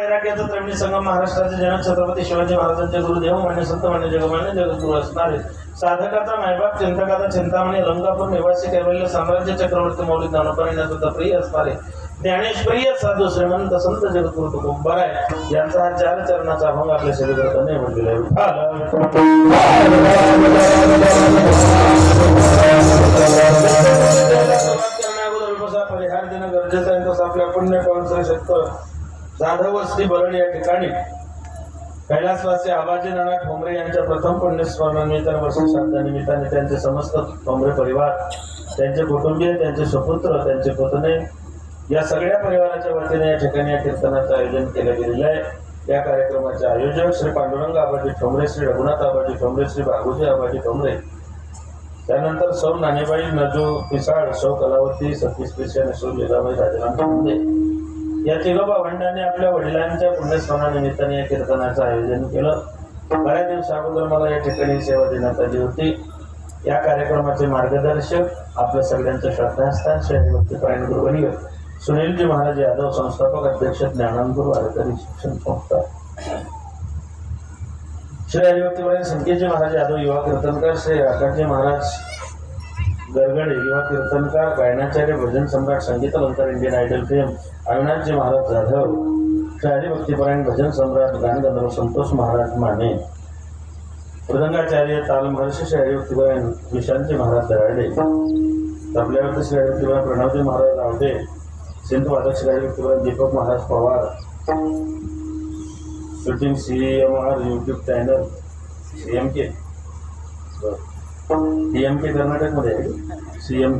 वैराग्याचा त्रिवेणी संगम महाराष्ट्राचे जनक छत्रपती शिवाजी महाराजांचे गुरुदेव मान्य संत मान्य जगमान्य जगद्गुरु असणारे साधकाचा मायबाप चिंतकाचा चिंतामणी रंगापूर निवासी कैवल्य साम्राज्य चक्रवर्ती मौलिक ज्ञानोपरीना सुद्धा प्रिय असणारे ज्ञानेश्वरीय साधू श्रीमंत संत जगद्गुरु तुकोबर आहे यांचा हा चार चरणाचा अभंग आपल्या शरीराने म्हटलेला आहे परिहार देणं गरजेचं आहे तसं आपल्या पुण्य पवित्र शकतं जाधव वस्ती बरण या ठिकाणी कैलासवासी आबाजी नाना ठोंबरे यांच्या प्रथम पुण्यस्मरणानिमित्त वर्ष श्राद्धानिमित्ताने त्यांचे समस्त ठोंबरे परिवार त्यांचे कुटुंबीय त्यांचे सुपुत्र त्यांचे पुतणे या सगळ्या परिवाराच्या वतीने या ठिकाणी या कीर्तनाचं आयोजन केलं गेलेलं आहे. या कार्यक्रमाचे आयोजक श्री पांडुरंग आबाजी ठोंबरे श्री रघुनाथ आबाजी ठोंबरे श्री बागुजी आबाजी ठोंबरे. त्यानंतर सौ नाणेबाई नजू पिसाळ सौ कलावती सतीश पिसे आणि सौ लिलाबाई राजाराम ठोंबरे. या तिघा भावंडांनी आपल्या वडिलांच्या पुण्यस्मरणानिमित्ताने या कीर्तनाचं आयोजन केलं. बऱ्याच दिवसा अगोदर मला या ठिकाणी सेवा देण्यात आली होती. या कार्यक्रमाचे मार्गदर्शक आपल्या सगळ्यांचं श्रद्धास्थान श्री हरिभक्ती पारायण गुरुवर्य सुनीलजी महाराज यादव संस्थापक अध्यक्ष ज्ञानानंद वारकरी शिक्षण संस्था. श्री हरिभक्तीपरायण संकेतजी महाराज यादव युवा कीर्तनकार श्री आकाशजी महाराज गरगडे किंवा कीर्तनकार गायनाचार्य भजन सम्राट संगीत अलंकार Indian Idol fame Avinashji Maharaj Jadhav Shri हरिभक्तीपरायण भजन सम्राट गानगंधर्व संतोष महाराज माने. मृदंगाचार्य ताल महर्षी श्री हरिभक्तीपरायण विशांतजी महाराज दराडे. तबल्यावरती श्री हरिभक्तीपरायण प्रणवजी महाराज आवडे सिंध वादक Shri हरिभक्तीपरायण Deepak Maharaj Pawar. Shooting C M R YouTube channel C M K. D M K कर्नाटकमध्ये आहे. सी एम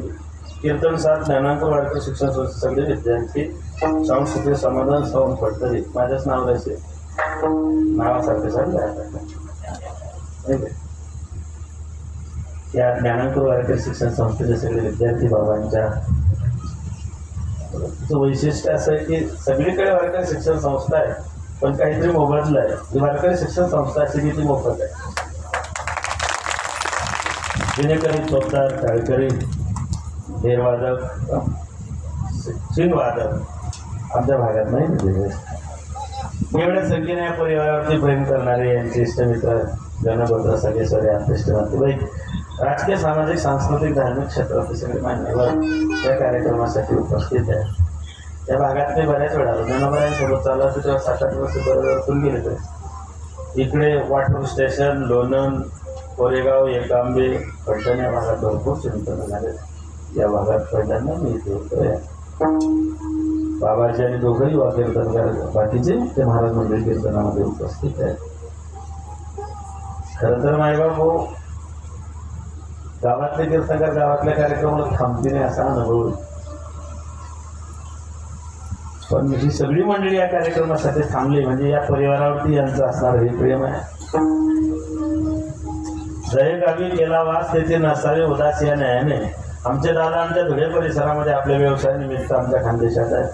कीर्तन सात ज्ञानांक वाढते शिक्षण संस्थे सगळे विद्यार्थी सांस्कृतिक समाधान साऊंड पडतरी माझ्याच नाव द्यायचे नावासारखे सगळे या ज्ञानांकुर वारकर शिक्षण संस्थेचे सगळे विद्यार्थी बाबांच्या. वैशिष्ट्य असं आहे की सगळीकडे वारकरी शिक्षण संस्था आहे. पण काहीतरी मोबदला आहे. ती वारकरी शिक्षण संस्था अशी की ती मोफत आहे. विनेकरी चोपदार टाळकरी हेरवादक वादक आमच्या भागात नाही दिलेले. एवढ्या संख्येने या परिवारावरती प्रेम करणारे यांचे इष्टमित्र जनबद्ध सगळे सगळे आंतरिष्ट नातेवाईक राजकीय सामाजिक सांस्कृतिक धार्मिक क्षेत्रातले सगळे मान्यवर या कार्यक्रमासाठी उपस्थित आहे त्या भागात मी बऱ्याच वेळा आलो. जनावरांसोबत चालू असतो तेव्हा सात आठ वर्ष बरोबर गेले तर इकडे वाटूर स्टेशन लोणंद कोरेगाव एकांबे पैठण या भागात भरपूर चिंतन झाले या भागात पहिल्यांदा मी इथे होतोय बाबाजी आणि दोघंही वा करत बाकीचे ते महाराज मंदिर कीर्तनामध्ये उपस्थित आहेत. खरं तर मायबाप भाऊ गावातले कीर्तनकार गावातल्या कार्यक्रमाला थांबते नाही असा अनुभव पण ही सगळी मंडळी या कार्यक्रमासाठी थांबली म्हणजे या परिवारावरती यांचं असणार हे प्रेम आहे. जयगावी केला वास तेथे नसावे उदास या न्यायाने आमचे दादा आमच्या धुळे परिसरामध्ये आपल्या व्यवसायानिमित्त आमच्या खानदेशात आहे.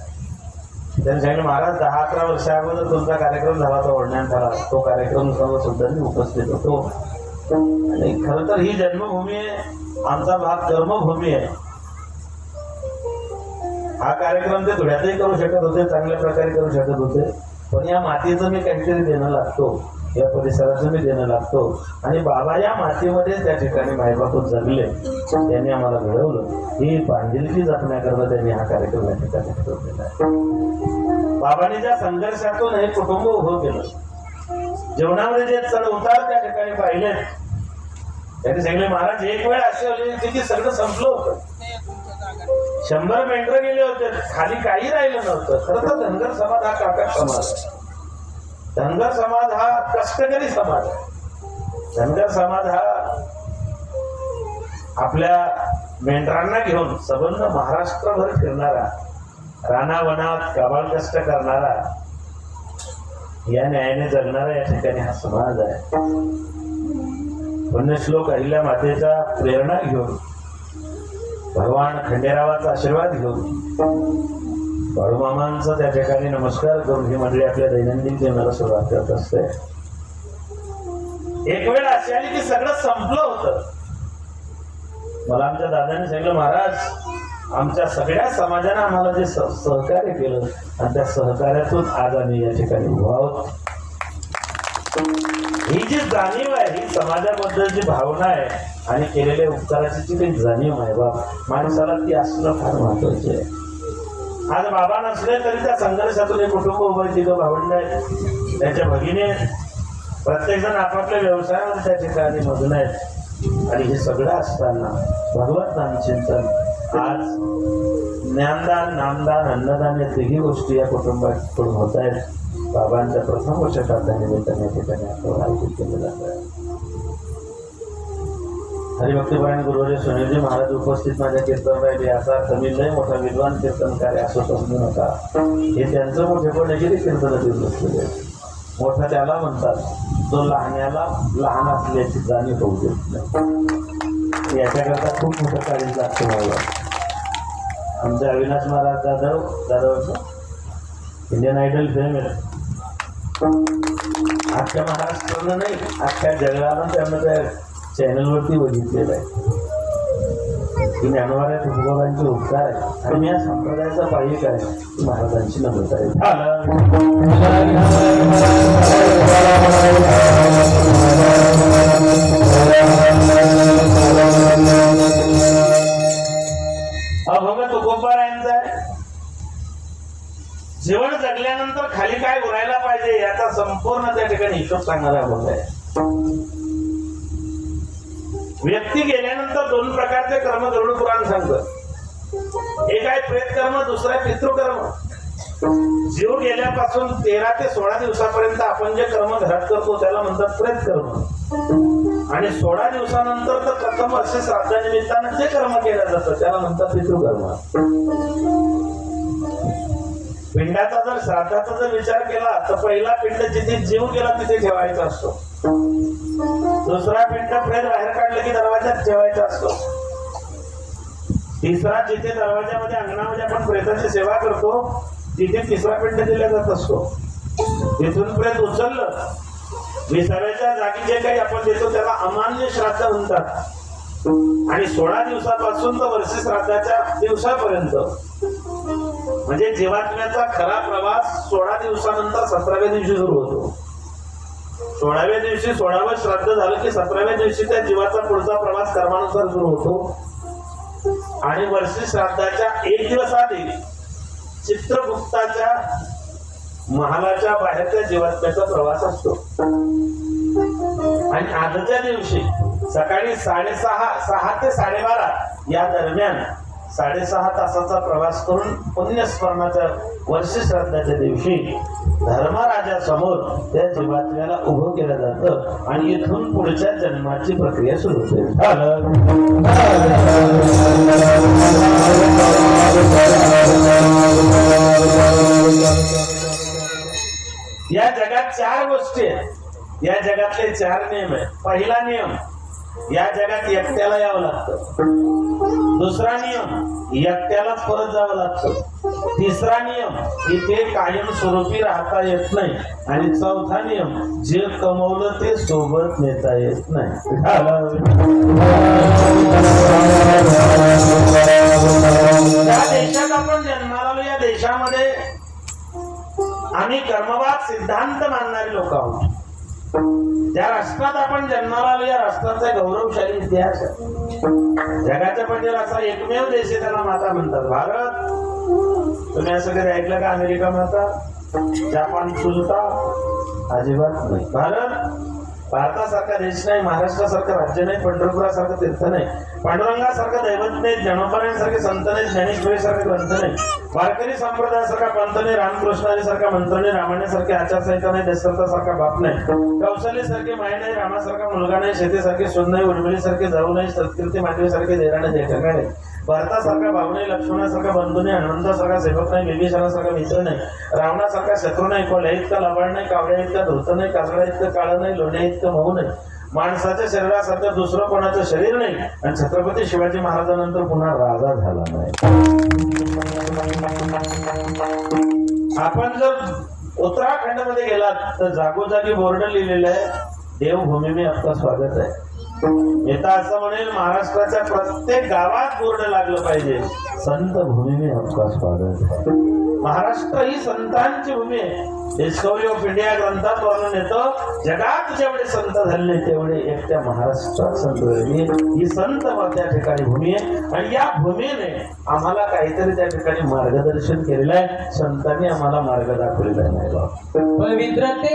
त्यांनी सांगितलं महाराज दहा अकरा वर्षा अगोदर तुमचा कार्यक्रम झाला तो ओढण्यात झाला तो कार्यक्रम सर्व सुद्धा मी उपस्थित होतो. आणि खरं तर ही जन्मभूमी आहे. आमचा भाग कर्मभूमी आहे. हा कार्यक्रम ते धुळ्यातही करू शकत होते चांगल्या प्रकारे करू शकत होते. पण या मातीचं मी काहीतरी देणं लागतो. या परिसराचं मी देणं लागतो. आणि बाबा या मातीमध्ये त्या ठिकाणी मायबाप जगले. त्यांनी आम्हाला घडवलं ही बांधिलकी जपण्याकरता त्यांनी हा कार्यक्रम या ठिकाणी ठेवलेला आहे. बाबांनी ज्या संघर्षातून हे कुटुंब उभं केलं जेवणामध्ये जे चढ उतार त्या ठिकाणी पाहिले त्यांनी सांगितले महाराज एक वेळ अशी होती की सगळं संपलं होतं. शंभर मेंढर गेले होते. खाली काही राहिलं नव्हतं. खरं तर धनगर समाज हा काका समाज धनगर समाज हा कष्टकरी समाज आहे. धनगर समाज हा आपल्या मेंढरांना घेऊन सबंध महाराष्ट्रभर फिरणारा रानावनात कबाळ कष्ट करणारा या न्यायाने जगणारा या ठिकाणी हा समाज आहे. पुण्यश्लोक अहिल्या मातेचा प्रेरणा घेऊन भगवान खंडेरावाचा आशीर्वाद घेऊन बाळूमामांचा त्या ठिकाणी नमस्कार करून ही मंडळी आपल्या दैनंदिन जीवनाला सुरुवात करत असते. एक वेळ अशी आली की सगळं संपलं होतं. मला आमच्या दादाने सांगितलं महाराज आमच्या सगळ्या समाजाने आम्हाला जे सहकार्य केलं आणि त्या सहकार्यातून आज आम्ही या ठिकाणी उभा आहोत. ही जी जाणीव आहे ही समाजाबद्दलची भावना आहे आणि केलेल्या उपकाराची जी काही जाणीव आहे बा माणसाला ती असणं फार महत्वाची आहे. आज बाबा नसले तरी त्या संघर्षातून हे कुटुंब उभं आहे, भावंड आहेत. त्याच्या भगिनी आहेत. प्रत्येक जण आपापल्या व्यवसायामध्ये त्या ठिकाणी मग्न आहेत. आणि हे सगळं असताना भगवत नामचिंतन आज ज्ञानदान नामदान अन्नदान या तिघी गोष्टी या कुटुंबाकडून होत आहेत. बाबांच्या प्रथम वर्षाच्या निमित्ताने या ठिकाणी आपण आयोजित केलं जात आहे. हरिभक्तीपरायण गुरुजी सुनीलजी महाराज उपस्थित माझ्या कीर्तन राहिले. याचा अर्थ लय मोठा विद्वान कीर्तनकार आहे असं समजू नका हे त्यांचं मोठेपण आहे की ते कीर्तन देत बसलेले मोठा त्याला म्हणतात तो लहान्याला लहान असल्याची जाणीव होऊ देत नाही. याच्याकरता खूप मोठं कार्य लागतं मला. आमचे Avinash Maharaj Jadhav Jadhav Indian Idol fame आहे. आजच्या महाराष्ट्रानं नाही आजच्या जगाला त्यांना त्या चॅनलवरती बघितलेलं आहे. की ज्ञानवाऱ्या तुकोबांचे उपकार आहे आणि मी या संप्रदायाचा पाहिजे काय महाराजांची नम्रता आहे. प्रेतकर्म दुसरं आहे पितृकर्म जीव गेल्यापासून तेरा ते सोळा दिवसापर्यंत आपण जे कर्म घरात करतो त्याला म्हणतात प्रेत कर्म. आणि सोळा दिवसानंतर तर प्रथम वर्ष श्राद्धानिमित्तानं जे कर्म केलं जातं त्याला म्हणतात पितृकर्म पिंडाचा जर श्राद्धाचा जर विचार केला तर पहिला पिंड जिथे जीव गेला तिथे ठेवायचा असतो. दुसरा पिंड प्रेत बाहेर काढलं की दरवाजात ठेवायचा असतो. तिसरा जिथे दरवाजामध्ये अंगणामध्ये आपण प्रेताची सेवा करतो तिथे तिसरा पिंड दिला जात असतो. तिथून प्रेत उचललं विसाव्याच्या जागी जे काही आपण देतो त्याला अमान्य श्राद्ध म्हणतात. आणि सोळा दिवसापासून तर वर्ष श्राद्धाच्या दिवसापर्यंत. म्हणजे जीवात्म्याचा खरा प्रवास सोळा दिवसानंतर सतराव्या दिवशी सुरू होतो. सोळाव्या दिवशी सोळावं श्राद्ध झालं की सतराव्या दिवशी त्या जीवाचा पुढचा प्रवास कर्मानुसार सुरू होतो. आणि वर्षी श्राद्धाच्या एक दिवस आधी चित्रगुप्ताच्या महालाच्या बाहेरच्या जीवात्म्याचा प्रवास असतो. आणि आजच्या दिवशी सकाळी साडेसहा सहा ते साडेबारा या दरम्यान साडेसहा तासाचा प्रवास करून पुण्यस्मरणाच्या वर्षी श्रद्धाच्या दिवशी धर्मराजासमोर त्या जीवात्म्याला उभं केलं जातं आणि इथून पुढच्या जन्माची प्रक्रिया सुरू होते झालं. या जगात चार गोष्टी आहेत या जगातले चार नियम आहेत पहिला नियम या जगात एकट्याला यावं लागतं. दुसरा नियम एकट्यालाच परत जावं लागतं. तिसरा नियम इथे कायम स्वरूपी राहता येत नाही. आणि चौथा नियम जे कमवलं ते सोबत नेता येत नाही. या देशात आपण जन्माला या देशामध्ये आम्ही कर्मवाद सिद्धांत मानणारे लोक आहोत. राष्ट्रात आपण जन्माला आलो या राष्ट्राचा गौरवशाली इतिहास जगाच्या पाठीवर असा एकमेव देश आहे त्याला माता म्हणतात. भारत. तुम्ही असं कधी ऐकलं का? अमेरिका माता जपान सुलता अजिबात नाही. भारत. भारतासारखा देश नाही महाराष्ट्रासारखं राज्य नाही पंढरपुरासारखं तीर्थ नाही. पांडुरंगासारखं दैवत नाही ज्ञानोपाऱ्यांसारखे संत नाही ज्ञानेश्वरीसारखे ग्रंथ नाही. वारकरी संप्रदायासारखा पंत नाही रामकृष्णासारखा मंत्र नाही रामाण्यासारखे आचारसंहिता नाही दशरथासारखा बाप नाही. कौशल्यसारखे माय नाही रामासारखा मुलगा नाही शेतीसारखे सून नाही उर्मिळीसारखे जाऊ नाही संस्कृती मांडवीसारखे देराणे जेठा नाही. भारतासारखा भाऊ लक्ष्मणासारखा बंधू नाही हनुमंतासारखा सेवक नाही बिभीषणासारखा मित्र नाही रावणासारखा शत्रू नाही कोल्ह्या इतका लबाड नाही कावड्या इतका धोत नाही कासडा इतकं काळं नाही लोण्या इतकं मऊ नाही. माणसाच्या शरीरासारखं दुसरं कोणाचं शरीर नाही. आणि छत्रपती शिवाजी महाराजांनंतर पुन्हा राजा झाला नाही. आपण जर उत्तराखंडमध्ये गेलात तर जागोजागी बोर्ड लिहिलेलं आहे देवभूमी मी आपलं स्वागत आहे. येता असं म्हणेल महाराष्ट्राच्या प्रत्येक गावात बोर्ड लागलं पाहिजे. संत भूमीने अवकाश पाडत महाराष्ट्र ही संतांची भूमी आहे. डिस्कवरी ऑफ इंडिया ग्रंथात वर्णन येतं जगात जेवढे संत झाले तेवढे एकट्या महाराष्ट्रात संत झाले. ही संत त्या ठिकाणी भूमी आहे. आणि या भूमीने आम्हाला काहीतरी त्या ठिकाणी मार्गदर्शन केलेलं आहे. संतांनी आम्हाला मार्ग दाखवलेला आहे नाही बाबा पवित्र ते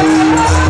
Deus.